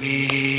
பருவமே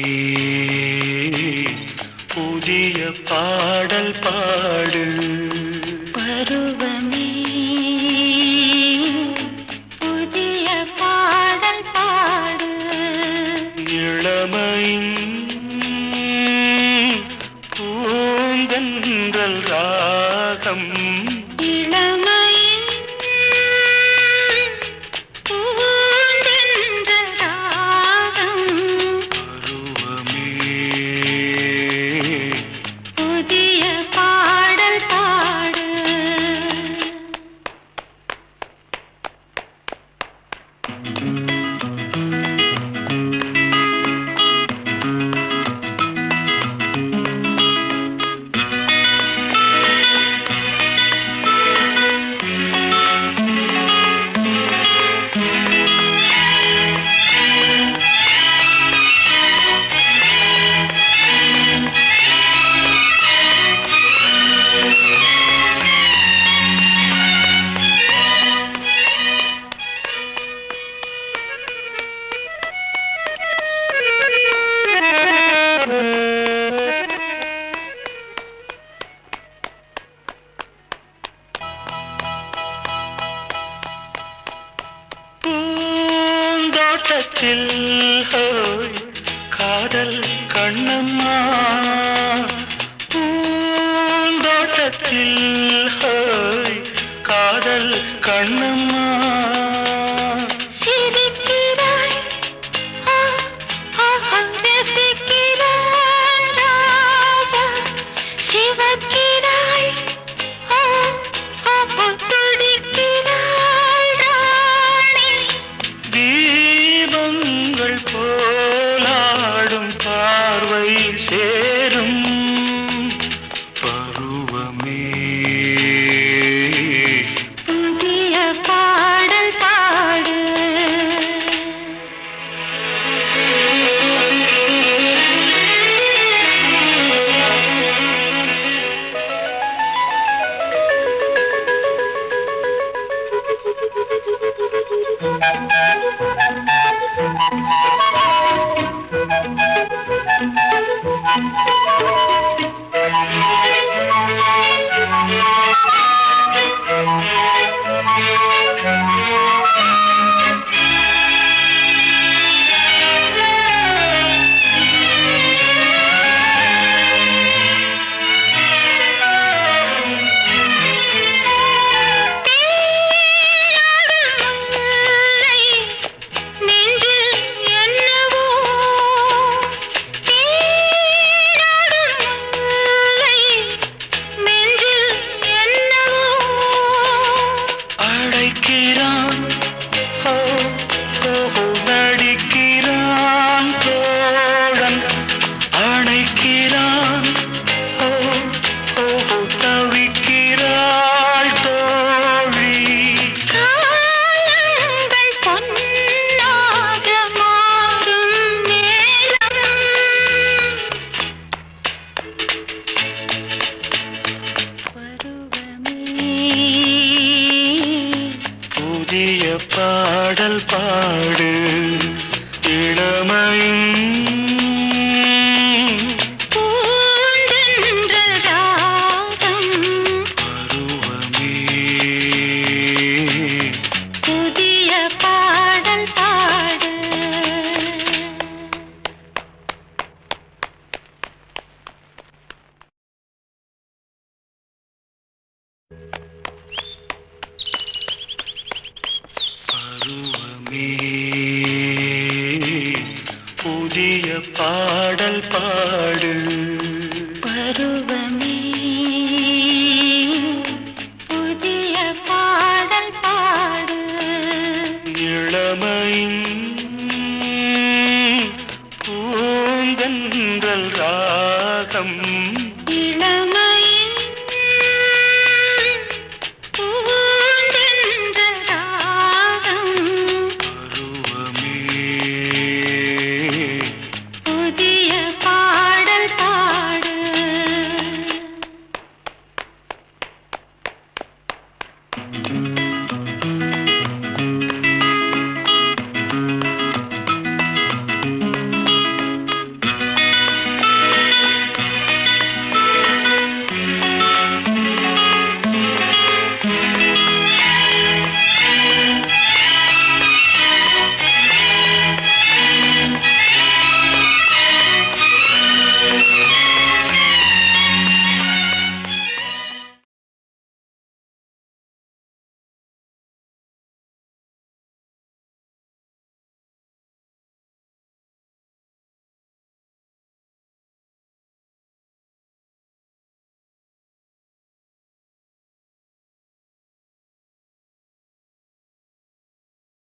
till मेरा हो பாடு இளமையும் புதிய பாடல் பாடு. பருவமே புதிய பாடல் பாடு. இளமையின்